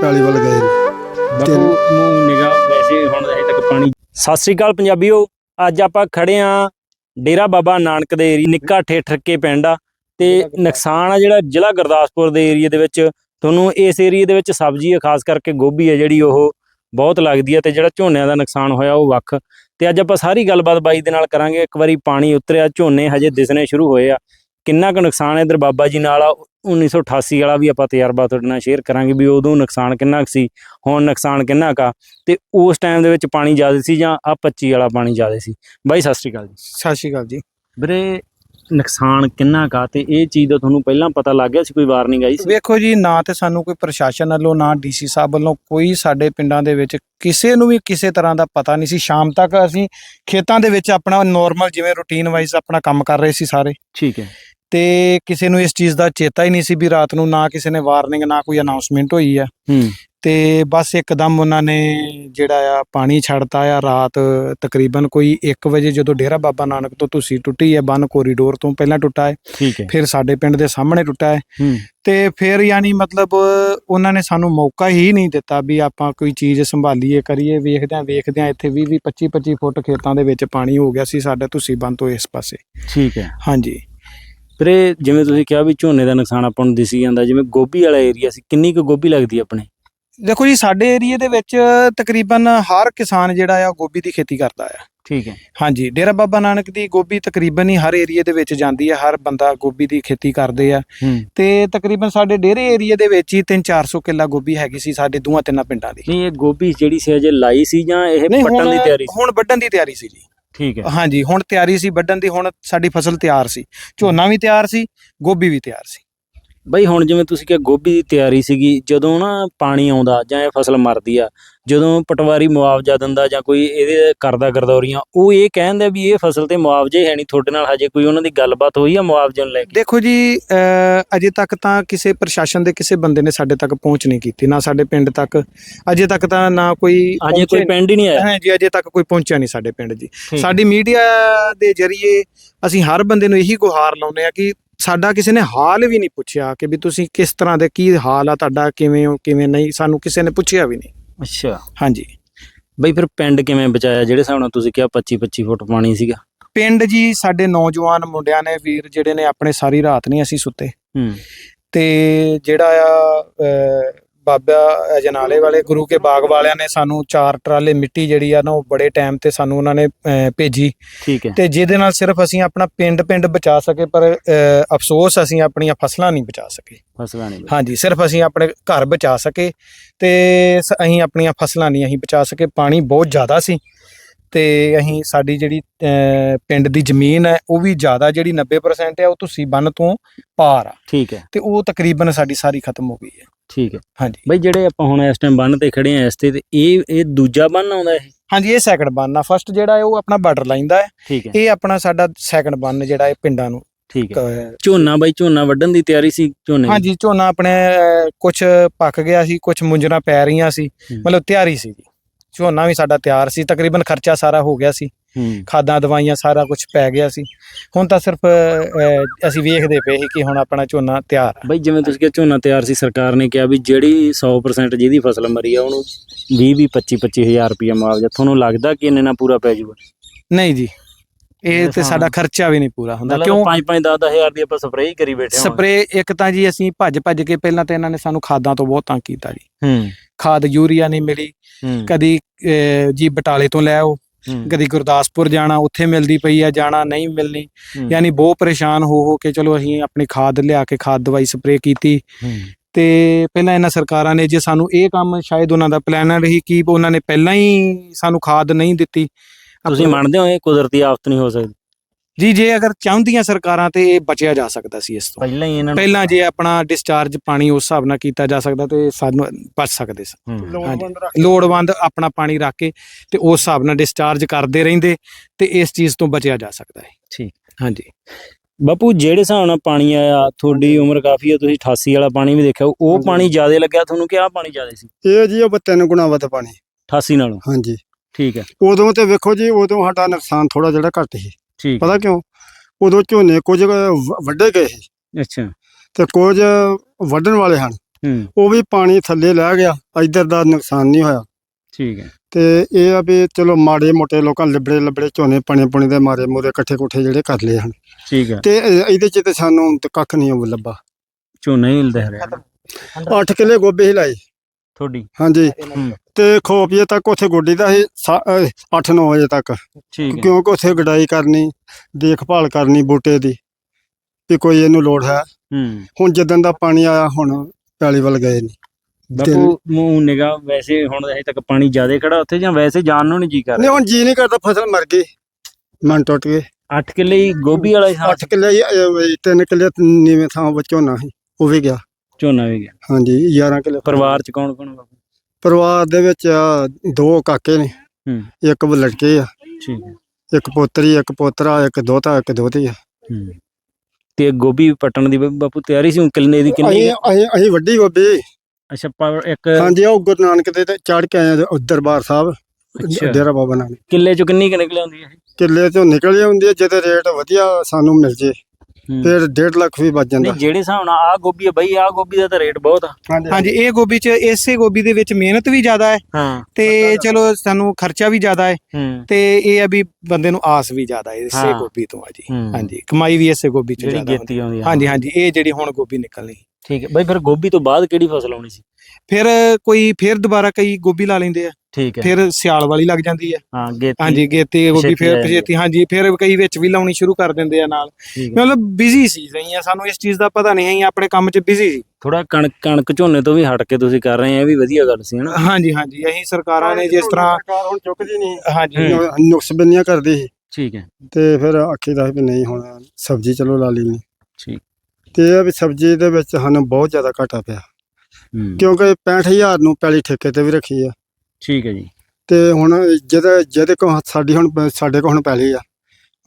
ਪੈਲੀ ਵੱਲ ਗਏ ਨੇ। ਬਾਪੂ ਨੂੰ ਨਿਗਾਹ ਵੈਸੇ ਹੁਣ ਅਜੇ ਤੱਕ ਪਾਣੀ ਸਤਿ ਸ੍ਰੀ ਅਕਾਲ ਪੰਜਾਬੀਓ ਅੱਜ ਆਪਾਂ ਖੜੇ ਆ ਡੇਰਾ ਬਾਬਾ ਨਾਨਕ ਦੇ ਏਰੀਆ ਨਿੱਕਾ ਠੇਠਰਕੇ ਪਿੰਡ ਆ ਤੇ ਨੁਕਸਾਨ ਆ ਜਿਹੜਾ ਜ਼ਿਲ੍ਹਾ ਗੁਰਦਾਸਪੁਰ ਦੇ ਏਰੀਆ ਦੇ ਵਿੱਚ। ਤੁਹਾਨੂੰ ਇਸ ਏਰੀਆ ਦੇ ਵਿੱਚ ਸਬਜ਼ੀ ਆ ਖਾਸ ਕਰਕੇ ਗੋਭੀ ਆ ਜਿਹੜੀ ਉਹ ਬਹੁਤ ਲੱਗਦੀ ਆ ਤੇ ਜਿਹੜਾ ਝੋਨਿਆਂ ਦਾ ਨੁਕਸਾਨ ਹੋਇਆ ਉਹ ਵੱਖ। ਤੇ ਅੱਜ ਆਪਾਂ ਸਾਰੀ ਗੱਲਬਾਤ ਬਾਈ ਦੇ ਨਾਲ ਕਰਾਂਗੇ। ਇੱਕ ਵਾਰੀ ਪਾਣੀ ਉਤਰਿਆ ਝੋਨੇ ਹਜੇ ਦਿਸਣੇ ਸ਼ੁਰੂ ਹੋਏ ਆ। ਕਿੰਨਾ ਕੁ ਨੁਕਸਾਨ ਹੈ? ਇਧਰ ਬਾਬਾ ਜੀ ਨਾਲ ਆ 1988 ਵਾਲਾ ਵੀ ਆਪਾਂ ਤਜਰਬਾ ਤੁਹਾਡੇ ਨਾਲ ਸ਼ੇਅਰ ਕਰਾਂਗੇ ਵੀ ਉਦੋਂ ਨੁਕਸਾਨ ਕਿੰਨਾ ਕੁ ਸੀ ਹੁਣ ਨੁਕਸਾਨ ਕਿੰਨਾ ਕਾ ਤੇ ਉਸ ਟਾਈਮ ਦੇ ਵਿੱਚ ਪਾਣੀ ਜ਼ਿਆਦਾ ਸੀ ਜਾਂ ਆ 25 ਵਾਲਾ ਪਾਣੀ ਜ਼ਿਆਦਾ ਸੀ? ਬਾਈ ਸਤਿ ਸ਼੍ਰੀ ਅਕਾਲ ਜੀ। ਸਤਿ ਸ਼੍ਰੀ ਅਕਾਲ ਜੀ। ਵੀਰੇ ਨੁਕਸਾਨ ਕਿੰਨਾ ਕਾ ਤੇ ਇਹ ਚੀਜ਼ ਦਾ ਤੁਹਾਨੂੰ ਪਹਿਲਾਂ ਪਤਾ ਲੱਗ ਗਿਆ ਸੀ ਕੋਈ ਵਾਰਨਿੰਗ ਆਈ ਸੀ? ਵੇਖੋ ਜੀ ਨਾ ਤੇ ਸਾਨੂੰ ਕੋਈ ਪ੍ਰਸ਼ਾਸਨ ਵੱਲੋਂ ਨਾ ਡੀਸੀ ਸਾਹਿਬ ਵੱਲੋਂ ਕੋਈ ਸਾਡੇ ਪਿੰਡਾਂ ਦੇ ਵਿੱਚ ਕਿਸੇ ਨੂੰ ਵੀ ਕਿਸੇ ਤਰ੍ਹਾਂ ਦਾ ਪਤਾ ਨਹੀਂ ਸੀ। ਸ਼ਾਮ ਤੱਕ ਅਸੀਂ ਖੇਤਾਂ ਦੇ ਵਿੱਚ ਆਪਣਾ ਨਾਰਮਲ ਜਿਵੇਂ ਰੂਟੀਨ ਵਾਈਜ਼ ਆਪਣਾ ਕੰਮ ਕਰ ਰਹੇ ਸੀ ਸਾਰੇ। ਠੀਕ ਹੈ। ਤੇ ਕਿਸੇ ਨੂੰ ਇਸ ਚੀਜ਼ ਦਾ ਚੇਤਾ ਹੀ ਨਹੀਂ ਸੀ ਵੀ ਰਾਤ ਨੂੰ ਨਾ ਕਿਸੇ ਨੇ ਵਾਰਨਿੰਗ ਨਾ ਕੋਈ ਅਨਾਉਂਸਮੈਂਟ ਹੋਈ ਆ। ਹੂੰ। ਤੇ ਬਸ ਇੱਕਦਮ ਉਹਨਾਂ ਨੇ ਜਿਹੜਾ ਆ ਪਾਣੀ ਛੱਡਤਾ ਆ ਰਾਤ ਤਕਰੀਬਨ ਕੋਈ 1 ਵਜੇ ਜਦੋਂ ਡੇਰਾ ਬਾਬਾ ਨਾਨਕ ਤੋਂ ਤੁਸੀਂ ਟੁੱਟੀ ਹੈ ਬੰਨ ਕੋਰੀਡੋਰ ਤੋਂ ਪਹਿਲਾਂ ਟੁੱਟਾ ਹੈ ਫਿਰ ਸਾਡੇ ਪਿੰਡ ਦੇ ਸਾਹਮਣੇ ਟੁੱਟਾ ਹੈ। ਤੇ ਫਿਰ ਯਾਨੀ ਮਤਲਬ ਉਹਨਾਂ ਨੇ ਸਾਨੂੰ ਮੌਕਾ ਹੀ ਨਹੀਂ ਦਿੱਤਾ ਵੀ ਆਪਾਂ ਕੋਈ ਚੀਜ਼ ਸੰਭਾਲੀਏ ਕਰੀਏ ਵੇਖਦੇ ਆਂ ਵੇਖਦੇ ਆਂ ਇੱਥੇ 20 20 25 25 ਫੁੱਟ ਖੇਤਾਂ ਦੇ ਵਿੱਚ ਪਾਣੀ ਹੋ ਗਿਆ ਸੀ ਸਾਡੇ ਤੁਸੀਂ ਬੰਨ ਤੋਂ ਇਸ ਪਾਸੇ। ਠੀਕ ਹੈ। ਹਾਂਜੀ। ਵੀਰੇ ਜਿਵੇਂ ਤੁਸੀਂ ਕਿਹਾ ਵੀ ਝੋਨੇ ਦਾ ਨੁਕਸਾਨ ਆਪਾਂ ਨੂੰ ਦਿਸੀ ਜਾਂਦਾ ਜਿਵੇਂ ਗੋਭੀ ਵਾਲਾ ਏਰੀਆ ਸੀ ਕਿੰਨੀ ਕੁ ਗੋਭੀ ਲੱਗਦੀ ਆਪਣੇ? ਦੇਖੋ ਜੀ ਸਾਡੇ ਏਰੀਏ ਦੇ ਵਿੱਚ ਤਕਰੀਬਨ ਹਰ ਕਿਸਾਨ ਜਿਹੜਾ ਆ ਗੋਭੀ ਦੀ ਖੇਤੀ ਕਰਦਾ ਆ। ਠੀਕ ਹੈ। ਹਾਂਜੀ ਡੇਰਾ ਬਾਬਾ ਨਾਨਕ ਦੀ ਗੋਭੀ ਤਕਰੀਬਨ ਹੀ ਹਰ ਏਰੀਏ ਦੇ ਵਿੱਚ ਜਾਂਦੀ ਹੈ ਹਰ ਬੰਦਾ ਗੋਭੀ ਦੀ ਖੇਤੀ ਕਰਦੇ ਆ। ਤੇ ਤਕਰੀਬਨ ਸਾਡੇ ਡੇਰੇ ਏਰੀਏ ਦੇ ਵਿੱਚ ਹੀ 3-400 ਕਿੱਲਾ ਗੋਭੀ ਹੈਗੀ ਸੀ ਸਾਡੇ ਦੋਹਾਂ ਤਿੰਨਾਂ ਪਿੰਡਾਂ ਦੀ। ਨਹੀਂ ਇਹ ਗੋਭੀ ਜਿਹੜੀ ਸੀ ਅਜੇ ਲਾਈ ਸੀ ਜਾਂ ਇਹ ਪੱਟਣ ਹੁਣ ਦੀ ਤਿਆਰੀ ਸੀ? ਹੁਣ ਵੱਢਣ ਦੀ ਤਿਆਰੀ ਸੀ ਜੀ। ਠੀਕ ਹੈ। ਹਾਂਜੀ ਹੁਣ ਤਿਆਰੀ ਸੀ ਵੱਢਣ ਦੀ ਹੁਣ ਸਾਡੀ ਫਸਲ ਤਿਆਰ ਸੀ। ਝੋਨਾ ਵੀ ਤਿਆਰ ਸੀ ਗੋਭੀ ਵੀ ਤਿਆਰ ਸੀ। ਬਈ ਹੁਣ ਜਿਵੇਂ ਤੁਸੀਂ ਕਿਹਾ ਗੋਭੀ ਦੀ ਤਿਆਰੀ ਸੀਗੀ ਜਦੋਂ ਨਾ ਪਾਣੀ ਆਉਂਦਾ ਜਾਂ ਇਹ ਫਸਲ ਮਰਦੀ ਆ ਜਦੋਂ ਪਟਵਾਰੀ ਮੁਆਵਜ਼ਾ ਦਿੰਦਾ ਜਾਂ ਕੋਈ ਇਹਦੇ ਕਰਦਾ ਗਰਦੌਰੀਆਂ ਉਹ ਇਹ ਕਹਿੰਦੇ ਵੀ ਇਹ ਫਸਲ ਤੇ ਮੁਆਵਜ਼ਾ ਹੀ ਹੈ ਨਹੀਂ ਤੁਹਾਡੇ ਨਾਲ ਹਜੇ ਕੋਈ ਉਹਨਾਂ ਦੀ ਗੱਲਬਾਤ ਹੋਈ ਆ ਮੁਆਵਜ਼ੇ ਨੂੰ ਲੈ ਕੇ? ਦੇਖੋ ਜੀ ਅਜੇ ਤੱਕ ਤਾਂ ਕਿਸੇ ਪ੍ਰਸ਼ਾਸਨ ਦੇ ਕਿਸੇ ਬੰਦੇ ਨੇ ਸਾਡੇ ਤੱਕ ਪਹੁੰਚ ਨਹੀਂ ਕੀਤੀ ਨਾ ਸਾਡੇ ਪਿੰਡ ਤੱਕ ਅਜੇ ਤੱਕ ਤਾਂ ਨਾ ਕੋਈ ਅਜੇ ਕੋਈ ਪਿੰਡ ਹੀ ਨਹੀਂ ਆਇਆ? ਹੈ ਜੀ ਅਜੇ ਤੱਕ ਕੋਈ ਪਹੁੰਚਿਆ ਨਹੀਂ ਸਾਡੇ ਪਿੰਡ ਜੀ। ਸਾਡੀ ਮੀਡੀਆ ਦੇ ਜ਼ਰੀਏ ਅਸੀਂ ਹਰ ਬੰਦੇ ਨੂੰ ਇਹੀ ਗੁਹਾਰ ਲਾਉਂਦੇ ਆ ਕਿ ਸਾਡਾ ਕਿਸੇ ਨੇ ਹਾਲ ਵੀ ਨਹੀਂ ਪੁੱਛਿਆ ਕਿ ਵੀ ਤੁਸੀਂ ਕਿਸ ਤਰ੍ਹਾਂ ਦੇ ਕੀ ਹਾਲ ਆ ਤੁਹਾਡਾ ਕਿਵੇਂ ਹੋ ਕਿਵੇਂ ਨਹੀਂ ਸਾਨੂੰ ਕਿਸੇ ਨੇ ਪੁੱਛਿਆ ਵੀ ਨਹੀਂ। ਅੱਛਾ। ਹਾਂਜੀ। ਬਈ ਫਿਰ ਪਿੰਡ ਕਿਵੇਂ ਬਚਾਇਆ? ਜਿਹੜੇ ਹਿਸਾਬ ਨਾਲ ਤੁਸੀਂ ਕਿਹਾ 25 25 ਫੁੱਟ ਪਾਣੀ ਸੀਗਾ। ਪਿੰਡ ਜੀ ਸਾਡੇ ਨੌਜਵਾਨ ਮੁੰਡਿਆਂ ਨੇ ਵੀਰ ਜਿਹੜੇ ਨੇ ਆਪਣੇ ਸਾਰੀ ਰਾਤ ਨਹੀਂ ਅਸੀਂ ਸੁੱਤੇ। ਹੂੰ। ਤੇ ਜਿਹੜਾ ਆ ਬਾਬਾ ਅਜਨਾਲੇ ਵਾਲੇ ਗੁਰੂ ਕੇ ਬਾਗ ਵਾਲਿਆਂ ਨੇ ਸਾਨੂੰ ਚਾਰ ਟਰਾਲੇ ਮਿੱਟੀ ਜਿਹੜੀ ਆ ਨਾ ਉਹ ਬੜੇ ਟਾਈਮ ਤੇ ਸਾਨੂੰ ਉਹਨਾਂ ਨੇ ਭੇਜੀ। ਠੀਕ ਹੈ। ਤੇ ਜਿਹਦੇ ਨਾਲ ਸਿਰਫ ਅਸੀਂ ਆਪਣਾ ਪਿੰਡ ਪਿੰਡ ਬਚਾ ਸਕੇ ਪਰ ਅਫਸੋਸ ਅਸੀਂ ਆਪਣੀਆਂ ਫਸਲਾਂ ਨਹੀਂ ਬਚਾ ਸਕੇ। ਫਸਲਾਂ ਨਹੀਂ। ਹਾਂਜੀ ਸਿਰਫ ਅਸੀਂ ਆਪਣੇ ਘਰ ਬਚਾ ਸਕੇ ਤੇ ਅਸੀਂ ਆਪਣੀਆਂ ਫਸਲਾਂ ਨਹੀਂ ਅਸੀਂ ਬਚਾ ਸਕੇ ਪਾਣੀ ਬਹੁਤ ਜ਼ਿਆਦਾ ਸੀ। ਤੇ ਅਸੀਂ ਸਾਡੀ ਜਿਹੜੀ ਪਿੰਡ ਦੀ ਜ਼ਮੀਨ ਹੈ ਉਹ ਵੀ ਜ਼ਿਆਦਾ ਜਿਹੜੀ 90% ਹੈ ਉਹ ਤੁਸੀਂ ਬੰਨ ਤੋਂ ਪਾਰ ਆ। ਠੀਕ ਹੈ। ਤੇ ਉਹ ਤਕਰੀਬਨ ਸਾਡੀ ਸਾਰੀ ਖਤਮ ਹੋ ਗਈ ਹੈ। ਠੀਕ ਹੈ। ਹਾਂਜੀ। ਬਈ ਜਿਹੜੇ ਆਪਾਂ ਹੁਣ ਇਸ ਟਾਈਮ ਬੰਨ ਤੇ ਖੜੇ ਆ ਇਸ ਤੇ ਤੇ ਇਹ ਇਹ ਦੂਜਾ ਬੰਨ ਆਉਂਦਾ ਇਹ? ਹਾਂਜੀ ਇਹ ਸੈਕੰਡ ਬੰਨ ਆ। ਫਸਟ ਜਿਹੜਾ ਹੈ ਉਹ ਆਪਣਾ ਬਾਰਡਰ ਲਾਈਨ ਦਾ ਹੈ। ਠੀਕ ਹੈ। ਇਹ ਆਪਣਾ ਸਾਡਾ ਸੈਕੰਡ ਬੰਨ ਜਿਹੜਾ ਹੈ ਪਿੰਡਾਂ ਨੂੰ। ਠੀਕ ਹੈ। ਝੋਨਾ ਬਈ ਝੋਨਾ ਵੱਢਣ ਦੀ ਤਿਆਰੀ ਸੀ ਝੋਨੇ? ਹਾਂਜੀ ਝੋਨਾ ਆਪਣੇ ਕੁਝ ਪੱਕ ਗਿਆ ਸੀ ਕੁਝ ਮੁੰਜਰਾ ਪੈ ਰਹੀਆਂ ਸੀ। ਮਤਲਬ ਤਿਆਰੀ ਸੀ। ਝੋਨਾ ਵੀ ਸਾਡਾ ਤਿਆਰ ਸੀ। ਤਕਰੀਬਨ ਖਰਚਾ ਸਾਰਾ ਹੋ ਗਿਆ ਸੀ। ਖਾਦਾਂ ਦਵਾਈਆਂ ਸਾਰਾ ਕੁਝ ਪੈ ਗਿਆ ਸੀ। ਹੁਣ ਤਾਂ ਸਿਰਫ ਅਸੀਂ ਵੇਖਦੇ ਪਏ ਸੀ ਕਿ ਹੁਣ ਆਪਣਾ ਝੋਨਾ ਤਿਆਰ ਬਈ ਜਿਵੇਂ ਤੁਸੀਂ ਕਿਹਾ ਝੋਨਾ ਤਿਆਰ ਸੀ ਸਰਕਾਰ ਨੇ ਕਿਹਾ ਵੀ ਜਿਹੜੀ 100% ਜਿਹਦੀ ਫਸਲ ਮਰੀ ਆ ਉਹਨੂੰ 20 20 25 25000 ਰੁਪਏ ਮੁਆਵਜ਼ਾ ਤੁਹਾਨੂੰ ਲੱਗਦਾ ਕਿ ਇੰਨੇ ਨਾਲ ਪੂਰਾ ਪੈ ਜਾਊਗਾ? ਨਹੀਂ ਜੀ ਇਹ ਤੇ। ਸਾਡਾ ਖਰਚਾ ਵੀ ਨਹੀਂ ਪੂਰਾ ਹੁੰਦਾ ਕਿਉਂ? 5 5 10 10000 ਦੀ ਆਪਾਂ ਸਪਰੇਅ ਹੀ ਕਰੀ ਬੈਠੇ ਹਾਂ ਸਪਰੇ ਇੱਕ ਤਾਂ ਜੀ ਅਸੀਂ ਭੱਜ ਭੱਜ ਕੇ ਪਹਿਲਾਂ ਤਾਂ ਇਹਨਾਂ ਨੇ ਸਾਨੂੰ ਖਾਦਾਂ ਤੋਂ ਬਹੁਤ ਤੰਗ ਕੀਤਾ ਜੀ। ਹੂੰ। ਖਾਦ ਯੂਰੀਆ ਨਹੀਂ ਮਿਲੀ। ਕਦੀ ਜੀ ਬਟਾਲੇ ਤੋਂ ਲੈ ਆਓ ਕਦੀ ਗੁਰਦਾਸਪੁਰ ਜਾਣਾ ਉੱਥੇ ਮਿਲਦੀ ਪਈ ਆ ਜਾਣਾ ਨਹੀਂ ਮਿਲਣੀ। ਯਾਨੀ ਬਹੁਤ ਪਰੇਸ਼ਾਨ ਹੋ ਹੋ ਕੇ ਚਲੋ ਅਸੀਂ ਆਪਣੀ ਖਾਦ ਲਿਆ ਕੇ ਖਾਦ ਦਵਾਈ ਸਪਰੇਅ ਕੀਤੀ। ਤੇ ਪਹਿਲਾਂ ਇਹਨਾਂ ਸਰਕਾਰਾਂ ਨੇ ਜੇ ਸਾਨੂੰ ਇਹ ਕੰਮ ਸ਼ਾਇਦ ਉਹਨਾਂ ਦਾ ਪਲਾਨ ਰਹੀ ਕਿ ਉਹਨਾਂ ਨੇ ਪਹਿਲਾਂ ਹੀ ਸਾਨੂੰ ਖਾਦ ਨਹੀਂ ਦਿੱਤੀ। ਤੁਸੀਂ ਮੰਨਦੇ ਹੋ ਇਹ ਕੁਦਰਤੀ ਆਫਤ ਨਹੀਂ ਹੋ ਸਕਦੀ? ਜੀ ਜੇ ਅਗਰ ਚਾਹੁੰਦੀਆਂ ਸਰਕਾਰਾਂ ਤੇ ਇਹ ਬਚਿਆ ਜਾ ਸਕਦਾ ਸੀ ਇਸ ਤੋਂ। ਪਹਿਲਾਂ ਹੀ ਇਹਨਾਂ ਨੂੰ ਪਹਿਲਾਂ ਜੇ ਆਪਣਾ ਡਿਸਚਾਰਜ ਪਾਣੀ ਉਸ ਹਿਸਾਬ ਨਾਲ ਕੀਤਾ ਜਾ ਸਕਦਾ ਤੇ ਸਾਨੂੰ ਬਚ ਸਕਦੇ ਸੀ। ਹਾਂਜੀ। ਲੋੜਵੰਦ ਆਪਣਾ ਪਾਣੀ ਰੱਖ ਕੇ ਤੇ ਉਸ ਹਿਸਾਬ ਨਾਲ ਡਿਸਚਾਰਜ ਕਰਦੇ ਰਹਿੰਦੇ ਤੇ ਇਸ ਚੀਜ਼ ਤੋਂ ਬਚਿਆ ਜਾ ਸਕਦਾ ਹੈ। ਠੀਕ। ਹਾਂਜੀ। ਬਾਪੂ ਜਿਹੜੇ ਹਿਸਾਬ ਨਾਲ ਪਾਣੀ ਆਇਆ ਤੁਹਾਡੀ ਉਮਰ ਕਾਫੀ ਹੈ ਤੁਸੀਂ 88 ਵਾਲਾ ਪਾਣੀ ਵੀ ਦੇਖਿਆ ਉਹ। ਪਾਣੀ ਜ਼ਿਆਦਾ ਲੱਗਿਆ ਤੁਹਾਨੂੰ ਕਿ ਆਹ ਪਾਣੀ ਜ਼ਿਆਦਾ ਸੀ? ਇਹ ਜੀ ਉਹ ਤਿੰਨ ਗੁਣਾ ਵੱਧ ਪਾਣੀ। 88 ਨਾਲੋਂ? ਹਾਂਜੀ। ਠੀਕ ਹੈ। ਉਦੋਂ ਤੇ ਵੇਖੋ ਜੀ ਉਦੋਂ ਸਾਡਾ ਨੁਕਸਾਨ ਥੋੜਾ ਜਿਹੜਾ ਘੱਟ ਸੀ। ਠੀਕ ਪਤਾ ਕਿਉਂ? ਉਦੋਂ ਝੋਨੇ ਕੁਝ ਵ- ਵੱਢੇ ਗਏ ਸੀ। ਅੱਛਾ। ਤੇ ਕੁਝ ਵੱਢਣ ਵਾਲੇ ਹਨ। ਹੂੰ। ਉਹ ਵੀ ਪਾਣੀ ਥੱਲੇ ਲੈ ਗਿਆ। ਇੱਧਰ ਦਾ ਨੁਕਸਾਨ ਨਹੀਂ ਹੋਇਆ। ਠੀਕ ਹੈ। ਤੇ ਇਹ ਆ ਵੀ ਚਲੋ ਮਾੜੇ ਮੋਟੇ ਲੋਕਾਂ ਲਿਬੜੇ ਲਿਬੜੇ ਝੋਨੇ ਪਣੇ ਪੁਣੇ ਦੇ ਮਾਰੇ ਮੂਰੇ ਇਕੱਠੇ ਕੁੱਠੇ ਜਿਹੜੇ ਕਰ ਲਏ ਹਨ। ਠੀਕ ਹੈ। ਤੇ ਇਹ- ਇਹਦੇ ਚ ਤੇ ਸਾਨੂੰ ਤੇ ਕੱਖ ਨਹੀਂ ਉਹ ਲੱਭਾ। ਝੋਨਾ ਹੀ ਹਿਲਦਾ ਰਿਹਾ 8 ਕਿੱਲੇ ਗੋਭੀ ਹੀ ਲਾਈ ਤੁਹਾਡੀ? ਹਾਂਜੀ। ਤੇ ਖੋਪੀਏ ਤੱਕ ਉੱਥੇ ਗੋਡੀ ਦਾ ਸੀ 8-9 ਵਜੇ ਤੱਕ। ਠੀਕ ਹੈ। ਕਿਉਂਕਿ ਉੱਥੇ ਗਡਾਈ ਕਰਨੀ ਦੇਖਭਾਲ ਕਰਨੀ ਬੂਟੇ ਦੀ ਵੀ ਕੋਈ ਇਹਨੂੰ ਲੋੜ ਹੈ। ਹੂੰ। ਹੁਣ ਜਦੋਂ ਦਾ ਪਾਣੀ ਆਇਆ ਹੁਣ ਪੈਲੀ ਵੱਲ ਗਏ ਨਹੀਂ ਬਾਪੂ ਮੂੰਹ ਨਿਗਾ ਵੈਸੇ ਹੁਣ ਅਜੇ ਤੱਕ ਪਾਣੀ ਜ਼ਿਆਦਾ ਖੜਾ ਉੱਥੇ ਜਾਂ ਵੈਸੇ ਜਾਣ ਨੂੰ ਨਹੀਂ ਜੀ ਕਰ ਨਹੀਂ ਹੁਣ ਜੀ ਨਹੀਂ ਕਰਦਾ ਫਸਲ ਮਰ ਗਈ। ਮਨ ਟੁੱਟ ਗਏ। 8 ਕਿੱਲੇ ਗੋਭੀ ਵਾਲਾ ਹੀ 8 ਕਿੱਲੇ ਹੀ, ਅਹ, ਤਿੰਨ ਕਿੱਲੇ ਨੀਵੇਂ ਥਾਂ ਵਿੱਚ ਝੋਨਾ ਸੀ ਉਹ ਵੀ ਗਿਆ। ਝੋਨਾ ਵੀ ਗਿਆ। ਹਾਂਜੀ 11 ਕਿੱਲੇ ਪਰਿਵਾਰ ਚ ਕੌਣ ਕੌਣ ਬਾਪੂ ਪਰਿਵਾਰ ਦੇ ਵਿੱਚ ਆ, ਦੋ ਕਾਕੇ ਨੇ ਹੂੰ। ਇੱਕ ਉਹ ਲੜਕੇ ਆ। ਠੀਕ ਹੈ। ਇੱਕ ਪੋਤਰੀ ਇੱਕ ਪੋਤਰਾ ਇੱਕ ਦੋਤਾ ਇੱਕ ਦੋਤੀ ਆ। ਹੂੰ। ਤੇ ਗੋਭੀ ਪਟਣ ਦੀ ਬਾ- ਬਾਪੂ ਤਿਆਰੀ ਸੀ ਹੁਣ ਕਿੰਨੇ ਦੀ ਕਿੰਨੀ ਅਸੀਂ ਅਸੀਂ ਅਸੀਂ ਵੱਡੀ ਗੋਭੀ। ਅੱਛਾ ਇੱਕ ਹਾਂਜੀ ਉਹ ਗੁਰੂ ਨਾਨਕ ਦੇ ਤੇ ਚੜ ਕੇ ਆਏ ਆ ਦਰਬਾਰ ਸਾਹਿਬ ਅੱਛਾ। ਡੇਰਾ ਬਾਬਾ ਨਾਨਕ। ਕਿੱਲੇ ਚੋਂ ਕਿੰਨੀ ਕੁ ਨਿਕਲ ਆਉਂਦੀ ਹੈ ਕਿੱਲੇ ਤੋਂ ਨਿਕਲ ਜਾਂਦੀ ਹੈ ਜਿਹਦੇ ਰੇਟ ਵਧੀਆ ਸਾਨੂੰ ਮਿਲ ਜੇ। ਹੂੰ। ਫਿਰ 1.5 ਲੱਖ ਵੀ ਵੱਜ ਜਾਂਦਾ। ਨਹੀਂ ਜਿਹੜੇ ਹਿਸਾਬ ਨਾਲ ਆ ਗੋਭੀ ਹੈ ਬਈ ਆ ਗੋਭੀ ਦਾ ਤਾਂ ਰੇਟ ਬਹੁਤ ਆ। ਹਾਂਜੀ। ਇਹ ਗੋਭੀ ਚ ਇਸੇ ਗੋਭੀ ਦੇ ਵਿੱਚ ਮਿਹਨਤ ਵੀ ਜ਼ਿਆਦਾ ਹੈ ਹਾਂ। ਤੇ ਚਲੋ ਸਾਨੂੰ ਖਰਚਾ ਵੀ ਜ਼ਿਆਦਾ ਹੈ ਹੂੰ। ਤੇ ਇਹ ਆ ਵੀ ਬੰਦੇ ਨੂੰ ਆਸ ਵੀ ਜ਼ਿਆਦਾ ਹੈ ਇਸੇ ਹਾਂ। ਗੋਭੀ ਤੋਂ ਆ ਜੀ। ਹੂੰ। ਹਾਂਜੀ ਕਮਾਈ ਵੀ ਇਸੇ ਗੋਭੀ ਚ ਜ਼ਿਆਦਾ ਹੁੰਦੀ ਆ। ਹਾਂਜੀ ਹਾਂਜੀ ਇਹ ਜਿਹੜੀ ਹੁਣ ਗੋਭੀ ਨਿਕਲਣੀ। ਠੀਕ ਹੈ। ਬਈ ਫਿਰ ਗੋਭੀ ਤੋਂ ਬਾਅਦ ਕਿਹੜੀ ਫਸਲ ਆਉਣੀ ਸੀ? ਫਿਰ ਕੋਈ ਫਿਰ ਦੁਬਾਰਾ ਕਈ ਗੋਭੀ ਲਾ ਲੈਂਦੇ ਆ। ਠੀਕ ਹੈ। ਫਿਰ ਸਿਆਲ ਵਾਲੀ ਲੱਗ ਜਾਂਦੀ ਹੈ। ਹਾਂ ਗੇਤੀ। ਹਾਂਜੀ ਗੇਤੀ ਗੋਭੀ ਫਿਰ ਹੈ। ਪਛੇਤੀ ਹਾਂਜੀ ਫਿਰ ਕਈ ਵਿੱਚ ਵੀ ਲਾਉਣੀ ਸ਼ੁਰੂ ਕਰ ਦਿੰਦੇ ਆ ਨਾਲ। ਹੈ। ਮਤਲਬ ਬਿਜ਼ੀ ਸੀ ਸਹੀ ਆ ਸਾਨੂੰ ਇਸ ਚੀਜ਼ ਦਾ ਪਤਾ ਨਹੀਂ ਅਸੀਂ ਆਪਣੇ ਕੰਮ 'ਚ ਬਿਜ਼ੀ ਸੀ। ਥੋੜਾ ਕਣਕ ਕਣਕ ਝੋਨੇ ਤੋਂ ਵੀ ਹਟ ਕੇ ਤੁਸੀਂ ਕਰ ਰਹੇ ਆ ਇਹ ਵੀ ਵਧੀਆ ਗੱਲ ਸੀ ਹਨਾ? ਹਾਂਜੀ ਹਾਂਜੀ ਅਸੀਂ ਸਰਕਾਰਾਂ ਨੇ ਜਿਸ ਤਰ੍ਹਾਂ ਸਰਕਾਰ ਹੁਣ ਚੁੱਕਦੀ ਨਹੀਂ। ਹਾਂਜੀ। ਹੂੰ। ਨੁਕਸਬੰਦੀਆਂ ਕਰਦੀ ਸੀ। ਠੀਕ ਹੈ। ਤੇ ਫਿਰ ਆਖੀਦਾ ਵੀ ਨਹੀਂ ਹੁਣ ਸਬਜ਼ੀ ਚਲੋ ਲਾ ਲੈਣੀ ਠੀਕ। ਤੇ ਇਹ ਵੀ ਸਬਜ਼ੀ ਦੇ ਵਿੱਚ ਸਾਨੂੰ ਬਹੁਤ ਜ਼ਿਆਦਾ ਘਾਟਾ ਪਿਆ। ਹੂੰ। ਕਿਉਂਕਿ 65000 ਨੂੰ ਪੈਲੀ ਠੇਕੇ ਤੇ ਵੀ ਰੱਖੀ ਆ। ਠੀਕ ਹੈ ਜੀ। ਤੇ ਹੁਣ ਜਿਹਦੇ ਜਿਹਦੇ ਕੋ ਸਾਡੀ ਹੁਣ ਪ- ਸਾਡੇ ਕੋ ਹੁਣ ਪੈਲੀ ਆ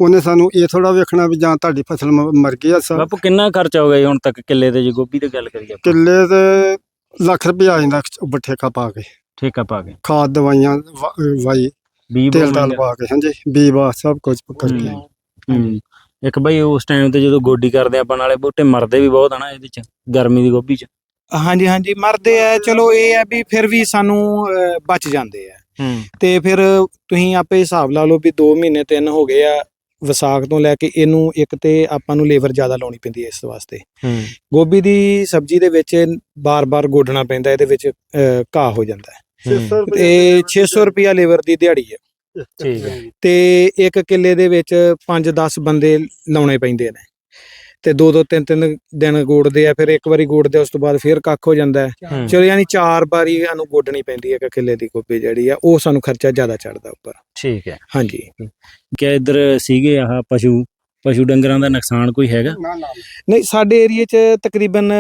ਉਹਨੇ ਸਾਨੂੰ ਇਹ ਥੋੜਾ ਵੇਖਣਾ ਵੀ ਜਾਂ ਤੁਹਾਡੀ ਫਸਲ ਮ- ਮਰ ਗਈ ਆ ਸ- ਬਾਪੂ ਕਿੰਨਾ ਖਰਚਾ ਹੋ ਗਿਆ ਜੀ ਹੁਣ ਤੱਕ ਕਿੱਲੇ ਤੇ ਜੇ? ਗੋਭੀ ਦੀ ਗੱਲ ਕਰੀਏ ਆਪਾਂ। ਕਿੱਲੇ ਤੇ ਲੱਖ ਰੁਪਇਆ ਆ ਜਾਂਦਾ ਉੱਪਰ ਠੇਕਾ ਪਾ ਕੇ। ਠੇਕਾ ਪਾ ਕੇ। ਖਾਦ ਦਵਾਈਆਂ ਵਾ- ਵਾਈ ਬੀਜ ਤੇਲ ਮਹਿੰਗਾ। ਪਾ ਕੇ ਹਾਂਜੀ ਬੀਬਾ ਸਭ ਕੁਝ ਕਰਕੇ। ਹੂੰ। ਹੂੰ। ਇੱਕ ਬਈ ਉਸ ਟਾਈਮ ਤੇ ਜਦੋਂ ਗੋਡੀ ਕਰਦੇ ਆਪਾਂ ਨਾਲੇ ਬੂਟੇ ਮਰਦੇ ਵੀ ਬਹੁਤ ਹਨਾ ਇਹਦੇ ਚ ਗਰਮੀ ਦੀ ਗੋਭੀ ਚ। ਹਾਂਜੀ ਹਾਂਜੀ ਮਰਦੇ ਆ ਚਲੋ ਇਹ ਆ ਵੀ ਫਿਰ ਵੀ ਸਾਨੂੰ ਅਹ, ਬਚ ਜਾਂਦੇ ਆ। ਹੂੰ। ਤੇ ਫਿਰ ਤੁਸੀਂ ਆਪੇ ਹਿਸਾਬ ਲਾ ਲਓ ਵੀ 2 ਮਹੀਨੇ 3 ਹੋ ਗਏ ਆ ਵਿਸਾਖ ਤੋਂ ਲੈ ਕੇ ਇਹਨੂੰ ਇੱਕ ਤੇ ਆਪਾਂ ਨੂੰ ਲੇਬਰ ਜ਼ਿਆਦਾ ਲਾਉਣੀ ਪੈਂਦੀ ਹੈ ਇਸ ਵਾਸਤੇ। ਹੂੰ। ਗੋਭੀ ਦੀ ਸਬਜ਼ੀ ਦੇ ਵਿੱਚ ਬਾਰ-ਬਾਰ ਗੋਡਣਾ ਪੈਂਦਾ ਇਹਦੇ ਵਿੱਚ ਅਹ, ਘਾਹ ਹੋ ਜਾਂਦਾ। ਹੈ। ਹੂੰ। ਤੇ 600 ਰੁਪਿਆ ਲੇਬਰ ਦੀ ਦਿਹਾੜੀ ਹੈ ਠੀਕ ਹੈ ਤੇ ਇੱਕ ਕਿੱਲੇ ਦੇ ਵਿੱਚ 5-10 ਬੰਦੇ ਲਾਉਣੇ ਪੈਂਦੇ ਨੇ। ਤੇ ਦੋ ਦੋ ਤਿੰਨ ਤਿੰਨ ਦਿਨ ਗੋਡਦੇ ਆ ਫਿਰ ਇੱਕ ਵਾਰੀ ਗੋਡਦੇ ਆ, ਉਸ ਤੋਂ ਬਾਅਦ ਫਿਰ ਕੱਖ ਹੋ ਜਾਂਦਾ ਹੈ। ਹੂੰ। ਚਲੋ ਯਾਨੀ ਚਾਰ ਵਾਰੀ ਸਾਨੂੰ ਗੋਡਣੀ ਪੈਂਦੀ ਹੈ ਇੱਕ ਕਿੱਲੇ ਦੀ ਗੋਭੀ ਜਿਹੜੀ ਆ ਉਹ ਸਾਨੂੰ ਖਰਚਾ ਜ਼ਿਆਦਾ ਚੜਦਾ ਉੱਪਰ। ਠੀਕ ਹੈ। ਹਾਂਜੀ। ਕਿ ਇੱਧਰ ਸੀਗੇ ਆਹ ਪਸ਼ੂ? ਪਸ਼ੂ ਡੰਗਰਾਂ ਦਾ ਨੁਕਸਾਨ ਕੋਈ ਹੈਗਾ? ਨਹੀਂ ਸਾਡੇ ਏਰੀਏ 'ਚ ਤਕਰੀਬਨ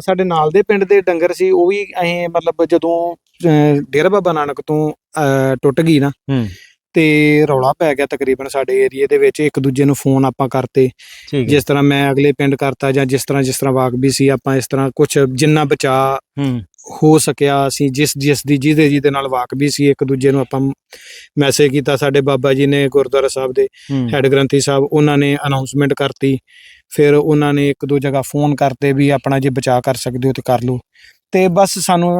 ਸਾਡੇ ਨਾਲ ਦੇ ਪਿੰਡ ਦੇ ਡੰਗਰ ਸੀ ਉਹ ਵੀ ਅਸੀਂ ਮਤਲਬ ਜਦੋਂ ਅਹ, ਡੇਰਾ ਬਾਬਾ ਨਾਨਕ ਤੋਂ ਅਹ, ਟੁੱਟ ਗਈ ਨਾ ਹੂੰ। ਤੇ ਰੌਲਾ ਪੈ ਗਿਆ ਤਕਰੀਬਨ ਸਾਡੇ ਏਰੀਏ ਦੇ ਵਿੱਚ ਇੱਕ ਦੂਜੇ ਨੂੰ ਫੋਨ ਆਪਾਂ ਕਰਤੇ। ਠੀਕ ਹੈ। ਜਿਸ ਤਰ੍ਹਾਂ ਮੈਂ ਅਗਲੇ ਪਿੰਡ ਕਰਤਾ ਜਾਂ ਜਿਸ ਤਰ੍ਹਾਂ ਜਿਸ ਤਰ੍ਹਾਂ ਵਾਕ ਵੀ ਸੀ ਆਪਾਂ ਇਸ ਤਰ੍ਹਾਂ ਕੁਝ ਜਿੰਨਾ ਬਚਾ ਹੂੰ। ਹੋ ਸਕਿਆ ਅਸੀਂ ਜਿਸ ਜਿਸ ਦੀ ਜਿਹਦੇ ਜਿਹਦੇ ਨਾਲ ਵਾਕ ਵੀ ਸੀ ਇੱਕ ਦੂਜੇ ਨੂੰ ਆਪਾਂ ਮੈਸੇਜ ਕੀਤਾ ਸਾਡੇ ਬਾਬਾ ਜੀ ਨੇ ਗੁਰਦੁਆਰਾ ਸਾਹਿਬ ਦੇ ਹੂੰ। ਹੈਡ ਗ੍ਰੰਥੀ ਸਾਹਿਬ ਉਹਨਾਂ ਨੇ ਅਨਾਉਂਸਮੈਂਟ ਕਰਤੀ। ਫਿਰ ਉਹਨਾਂ ਨੇ ਇੱਕ ਦੋ ਜਗ੍ਹਾ ਫੋਨ ਕਰਤੇ ਵੀ ਆਪਣਾ ਜੇ ਬਚਾਅ ਕਰ ਸਕਦੇ ਹੋ ਤੇ ਕਰ ਲਓ। ਤੇ ਬਸ ਸਾਨੂੰ